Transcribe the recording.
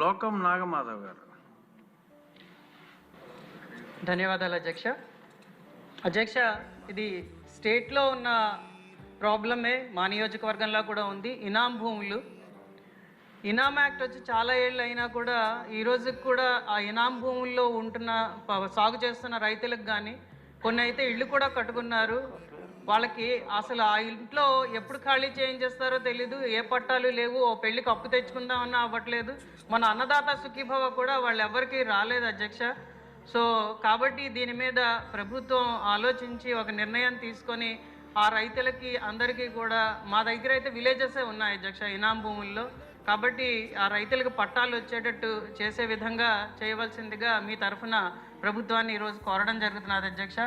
లోకం నాగమాధవ్ గారు. ధన్యవాదాలు అధ్యక్ష. అధ్యక్ష ఇది స్టేట్లో ఉన్న ప్రాబ్లమే మా నియోజకవర్గంలో కూడా ఉంది. ఇనాం భూములు. ఇనాం యాక్ట్ వచ్చి చాలా ఏళ్ళు అయినా కూడా ఈ రోజుకి కూడా ఆ ఇనాం భూముల్లో ఉంటున్న సాగు చేస్తున్న రైతులకు కానీ కొన్ని అయితే ఇళ్ళు కూడా కట్టుకున్నారు. వాళ్ళకి అసలు ఆ ఇంట్లో ఎప్పుడు ఖాళీ చేయించేస్తారో తెలీదు ఏ పట్టాలు లేవు ఓ పెళ్ళికి అప్పు తెచ్చుకుందామన్నా అవ్వట్లేదు. మన అన్నదాత సుఖీభవ కూడా వాళ్ళు ఎవరికి రాలేదు అధ్యక్ష. సో కాబట్టి దీని మీద ప్రభుత్వం ఆలోచించి ఒక నిర్ణయం తీసుకొని ఆ రైతులకి అందరికీ కూడా మా దగ్గర అయితే విలేజెసే ఉన్నాయి అధ్యక్ష ఇనాం భూముల్లో. కాబట్టి ఆ రైతులకు పట్టాలు వచ్చేటట్టు చేసే విధంగా చేయవలసిందిగా మీ తరఫున ప్రభుత్వాన్ని ఈరోజు కోరడం జరుగుతున్నది అధ్యక్ష.